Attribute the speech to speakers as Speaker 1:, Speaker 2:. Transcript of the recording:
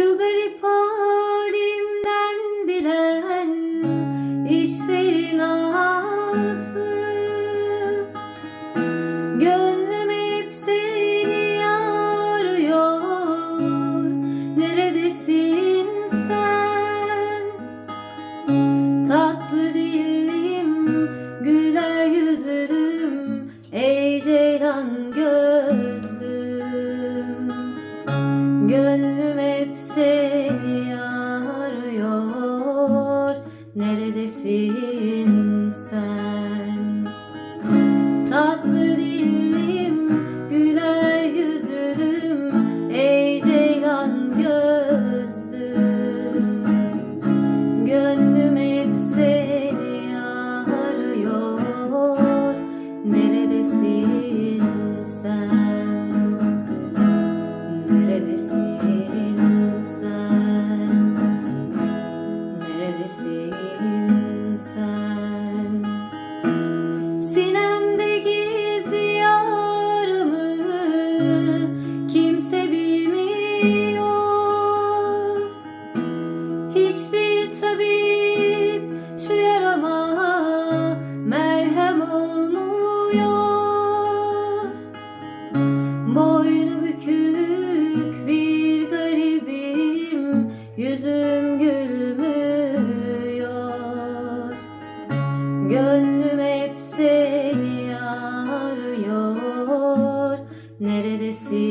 Speaker 1: Şu garip halimden bilen işverin ağası. Gönlüm hep seni arıyor. Neredesin sen? Tatlı dilim, güler yüzlüm Ey ceylan Gönlüm hep seni Hiçbir tabip şu yarama merhem olmuyor. Boynu bükük bir garibim Yüzüm gülmüyor. Gönlüm hep seni arıyor. Neredesin?